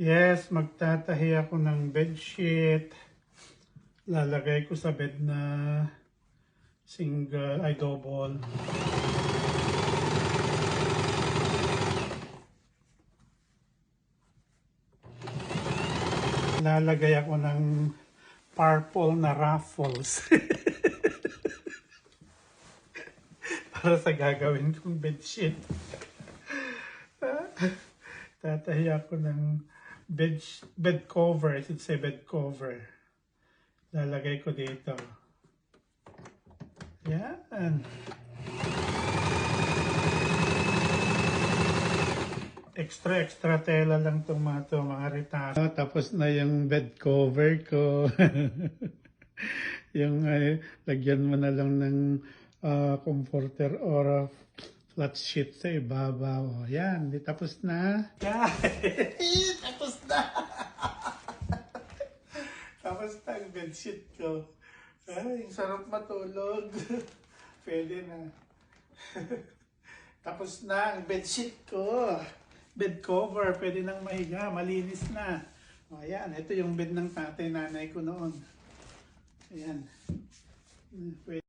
Yes, magtatahi ako ng bedsheet. Lalagay ko sa bed na single, ay double. Lalagay ako ng purple na ruffles. Para sa gagawin kong bedsheet. Tatahi ako ng bed, bed cover. I should say bed cover. Lalagay ko dito. Yan. Extra, extra tela lang itong mga to, mga retaso. Tapos na yung bed cover ko. yung ay, lagyan mo na lang ng ah, comforter or ah, flat sheet sa ibabaw. Yan, di tapos na. Yan, tapos na. tapos na ang bedsheet ko. Ay, sarap matulog. Pwede na. tapos na ang bedsheet ko. Bed cover, pwede nang mahiga, malinis na. O, ayan, ito yung bed ng tatay nanay ko noon. Ayan. Pwede.